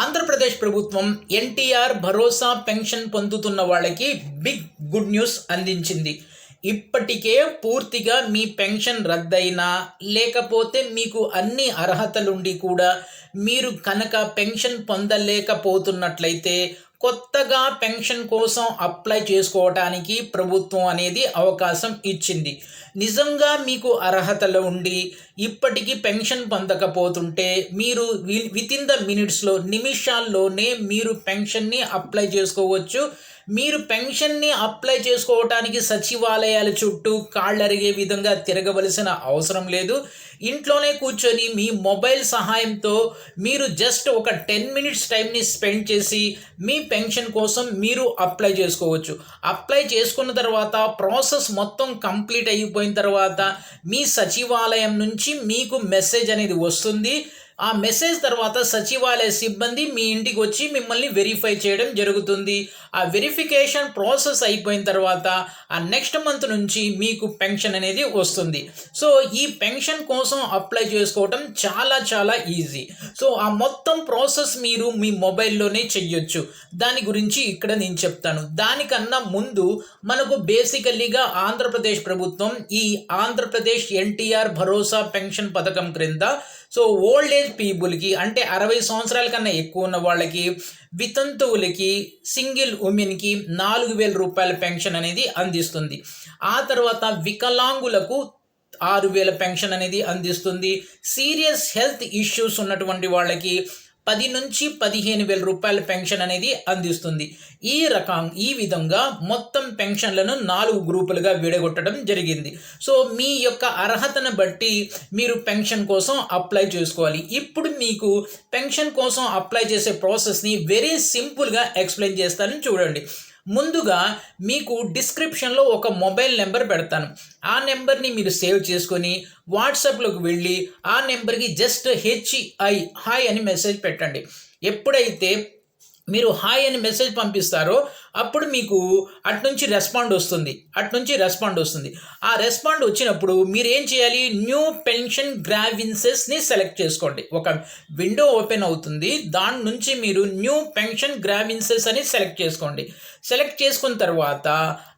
ఆంధ్రప్రదేశ్ ప్రభుత్వం ఎన్టీఆర్ భరోసా పెన్షన్ పొందుతున్న వాళ్ళకి బిగ్ గుడ్ న్యూస్ అందించింది. ఇప్పటికే పూర్తిగా మీ పెన్షన్ రద్దయినా లేకపోతే మీకు అన్ని అర్హతలుండి కూడా మీరు కనుక పెన్షన్ పొందలేకపోతున్నట్లయితే కొత్తగా పెన్షన్ కోసం అప్లై చేసుకోవటానికి ప్రభుత్వం అనేది అవకాశం ఇచ్చింది. నిజంగా మీకు అర్హతలు ఉండి ఇప్పటికీ పెన్షన్ పొందకపోతుంటే మీరు విత్ ఇన్ ద మినిట్స్లో నిమిషాల్లోనే మీరు పెన్షన్ని అప్లై చేసుకోవచ్చు. మీరు పెన్షన్ని అప్లై చేసుకోవటానికి సచివాలయాల చుట్టూ కాళ్ళరిగే విధంగా తిరగవలసిన అవసరం లేదు. ఇంట్లోనే కూర్చొని మీ మొబైల్ సహాయంతో మీరు జస్ట్ ఒక టెన్ మినిట్స్ టైంని స్పెండ్ చేసి మీ పెన్షన్ కోసం మీరు అప్లై చేసుకోవచ్చు. అప్లై చేసుకున్న తర్వాత ప్రాసెస్ మొత్తం కంప్లీట్ అయిపోయిన తర్వాత మీ సచివాలయం నుంచి మీకు మెసేజ్ అనేది వస్తుంది. ఆ మెసేజ్ తర్వాత సచివాలయ సిబ్బంది మీ ఇంటికి వచ్చి మిమ్మల్ని వెరిఫై చేయడం జరుగుతుంది. ఆ వెరిఫికేషన్ ప్రాసెస్ అయిపోయిన తర్వాత ఆ నెక్స్ట్ మంత్ నుంచి మీకు పెన్షన్ అనేది వస్తుంది. సో ఈ పెన్షన్ కోసం అప్లై చేసుకోవటం చాలా చాలా ఈజీ సో ఆ మొత్తం ప్రాసెస్ మీరు మీ మొబైల్లోనే చెయ్యొచ్చు. దాని గురించి ఇక్కడ నేను చెప్తాను. దానికన్నా ముందు మనకు బేసికల్లీగా ఆంధ్రప్రదేశ్ ప్రభుత్వం ఈ ఆంధ్రప్రదేశ్ ఎన్టీఆర్ భరోసా పెన్షన్ పథకం క్రింద సో ఓల్డ్ ఏజ్ పీపుల్కి అంటే అరవై సంవత్సరాల కన్నా ఎక్కువ ఉన్న వాళ్ళకి వితంతువులకి సింగిల్ ఉమెన్కి నాలుగు వేల రూపాయల పెన్షన్ అనేది అందిస్తుంది. ఆ తర్వాత వికలాంగులకు ఆరు వేల పెన్షన్ అనేది అందిస్తుంది. సీరియస్ హెల్త్ ఇష్యూస్ ఉన్నటువంటి వాళ్ళకి పది నుంచి పదిహేను వేల రూపాయల పెన్షన్ అనేది అందిస్తుంది. ఈ రకం ఈ విధంగా మొత్తం పెన్షన్లను నాలుగు గ్రూపులుగా విడగొట్టడం జరిగింది. సో మీ యొక్క అర్హతను బట్టి మీరు పెన్షన్ కోసం అప్లై చేసుకోవాలి. ఇప్పుడు మీకు పెన్షన్ కోసం అప్లై చేసే ప్రాసెస్ని వెరీ సింపుల్గా ఎక్స్ప్లెయిన్ చేస్తానని చూడండి. ముందుగా మీకు డిస్క్రిప్షన్లో ఒక మొబైల్ నెంబర్ పెడతాను. ఆ నెంబర్ని మీరు సేవ్ చేసుకొని వాట్సాప్లోకి వెళ్ళి ఆ నెంబర్కి జస్ట్ హెచ్ఐ హాయ్ అని మెసేజ్ పెట్టండి. ఎప్పుడైతే మీరు హాయ్ అని మెసేజ్ పంపిస్తారో అప్పుడు మీకు అట్నుంచి రెస్పాండ్ వస్తుంది. అట్నుంచి రెస్పాండ్ వస్తుంది. ఆ రెస్పాండ్ వచ్చినప్పుడు మీరు ఏం చేయాలి? న్యూ పెన్షన్ గ్రావిన్సెస్ని సెలెక్ట్ చేసుకోండి. ఒక విండో ఓపెన్ అవుతుంది. దాని నుంచి మీరు న్యూ పెన్షన్ గ్రావిన్సెస్ అని సెలెక్ట్ చేసుకోండి. సెలెక్ట్ చేసుకున్న తర్వాత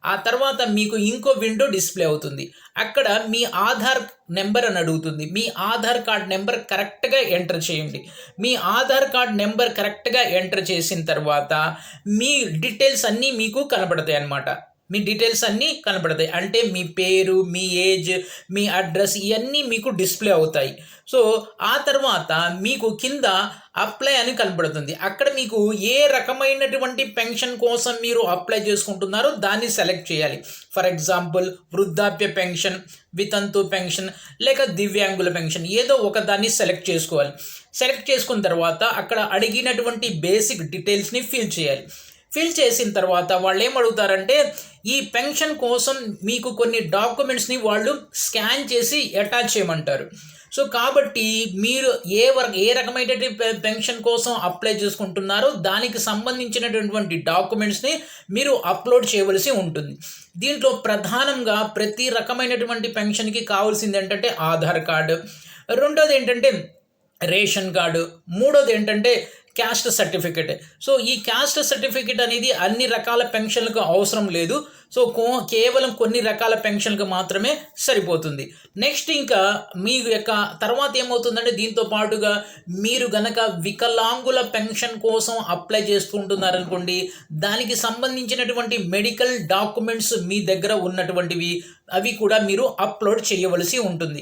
ఆ తర్వాత మీకు ఇంకో విండో డిస్ప్లే అవుతుంది. అక్కడ మీ ఆధార్ నెంబర్ అని అడుగుతుంది. మీ ఆధార్ కార్డ్ నెంబర్ కరెక్ట్గా ఎంటర్ చేయండి. మీ ఆధార్ కార్డ్ నెంబర్ కరెక్ట్గా ఎంటర్ చేసిన తర్వాత మీ డీటెయిల్స్ అన్నీ మీకు కనబడతాయి అన్నమాట మీ డీటెయిల్స్ అన్నీ కనబడతాయి. అంటే మీ పేరు మీ ఏజ్ మీ అడ్రస్ ఇవన్నీ మీకు డిస్ప్లే అవుతాయి. సో ఆ తర్వాత మీకు కింద అప్లై అని కనబడుతుంది. అక్కడ మీకు ఏ రకమైనటువంటి పెన్షన్ కోసం మీరు అప్లై చేసుకుంటున్నారో దాన్ని సెలెక్ట్ చేయాలి. ఫర్ ఎగ్జాంపుల్ వృద్ధాప్య పెన్షన్ వితంతు పెన్షన్ లేక దివ్యాంగుల పెన్షన్ ఏదో ఒక దాన్ని సెలెక్ట్ చేసుకోవాలి. సెలెక్ట్ చేసుకున్న తర్వాత అక్కడ అడిగినటువంటి బేసిక్ డీటెయిల్స్ని ఫిల్ చేయాలి. ఫిల్ చేసిన తర్వాత వాళ్ళు ఏం అడుగుతారంటే ఈ పెన్షన్ కోసం మీకు కొన్ని డాక్యుమెంట్స్ని వాళ్ళు స్కాన్ చేసి అటాచ్ చేయమంటారు. సో కాబట్టి మీరు ఏ వర్క్ ఏ రకమైనటువంటి పెన్షన్ కోసం అప్లై చేసుకుంటున్నారో దానికి సంబంధించినటువంటి డాక్యుమెంట్స్ని మీరు అప్లోడ్ చేయవలసి ఉంటుంది. దీంట్లో ప్రధానంగా ప్రతి రకమైనటువంటి పెన్షన్కి కావాల్సింది ఏంటంటే ఆధార్ కార్డు. రెండోది ఏంటంటే రేషన్ కార్డు. మూడోది ఏంటంటే క్యాస్ట్ సర్టిఫికెట్. సో ఈ క్యాస్ట్ సర్టిఫికెట్ అనేది అన్ని రకాల పెన్షన్లకు అవసరం లేదు. సో కేవలం కొన్ని రకాల పెన్షన్లకు మాత్రమే సరిపోతుంది. నెక్స్ట్ ఇంకా మీ యొక్క తర్వాత ఏమవుతుందంటే దీంతో పాటుగా మీరు గనక వికలాంగుల పెన్షన్ కోసం అప్లై చేసుకుంటున్నారనుకోండి దానికి సంబంధించినటువంటి మెడికల్ డాక్యుమెంట్స్ మీ దగ్గర ఉన్నటువంటివి అవి కూడా మీరు అప్లోడ్ చేయవలసి ఉంటుంది.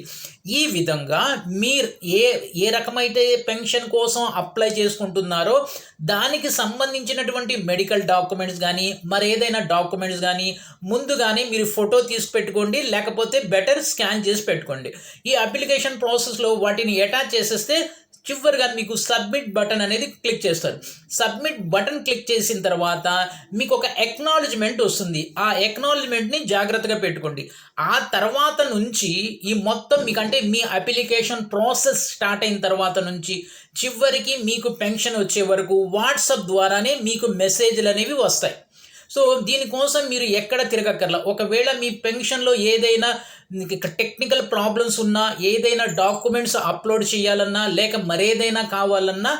ఈ విధంగా మీరు ఏ ఏ రకమైతే పెన్షన్ కోసం అప్లై చేసుకుంటున్నారో దానికి సంబంధించినటువంటి మెడికల్ డాక్యుమెంట్స్ కానీ మరేదైనా డాక్యుమెంట్స్ కానీ ముందుగానే మీరు ఫోటో తీసి పెట్టుకోండి లేకపోతే బెటర్ స్కాన్ చేసి పెట్టుకోండి. ఈ అప్లికేషన్ ప్రాసెస్లో వాటిని అటాచ్ చేసేస్తే చివరిగా మీకు సబ్మిట్ బటన్ అనేది క్లిక్ చేస్తారు. సబ్మిట్ బటన్ క్లిక్ చేసిన తర్వాత మీకు ఒక ఎక్నాలజ్మెంట్ వస్తుంది. ఆ ఎక్నాలజ్మెంట్ని జాగ్రత్తగా పెట్టుకోండి. ఆ తర్వాత నుంచి ఈ మొత్తం మీకంటే మీ అప్లికేషన్ ప్రాసెస్ స్టార్ట్ అయిన తర్వాత నుంచి చివరికి మీకు పెన్షన్ వచ్చే వరకు వాట్సాప్ ద్వారానే మీకు మెసేజ్లు అనేవి వస్తాయి. సో దీనికోసం మీరు ఎక్కడ తిరగక్కర్లా. ఒకవేళ మీ పెన్షన్లో ఏదైనా టెక్నికల్ ప్రాబ్లమ్స్ ఉన్నా ఏదైనా డాక్యుమెంట్స్ అప్లోడ్ చేయాలన్నా లేక మరేదైనా కావాలన్నా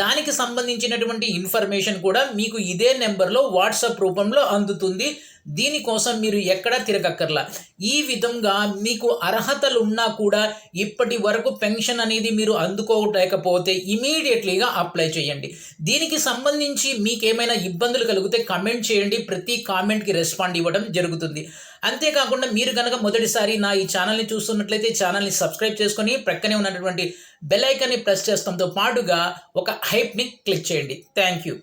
దానికి సంబంధించినటువంటి ఇన్ఫర్మేషన్ కూడా మీకు ఇదే నెంబర్లో వాట్సాప్ రూపంలో అందుతుంది. దీనికోసం మీరు ఎక్కడా తిరగక్కర్లా. ఈ విధంగా మీకు అర్హతలు ఉన్నా కూడా ఇప్పటి వరకు పెన్షన్ అనేది మీరు అందుకోలేకపోతే ఇమీడియట్లీగా అప్లై చేయండి. దీనికి సంబంధించి మీకు ఏమైనా ఇబ్బందులు కలిగితే కమెంట్ చేయండి. ప్రతి కామెంట్కి రెస్పాండ్ ఇవ్వడం జరుగుతుంది. అంతేకాకుండా మీరు కనుక మొదటిసారి నా ఈ ఛానల్ని చూస్తున్నట్లయితే ఛానల్ని సబ్స్క్రైబ్ చేసుకొని ప్రక్కనే ఉన్నటువంటి బెల్ ఐకాన్ని ప్రెస్ చేస్తాంతో పాటుగా ఒక హైప్ని క్లిక్ చేయండి. Thank you.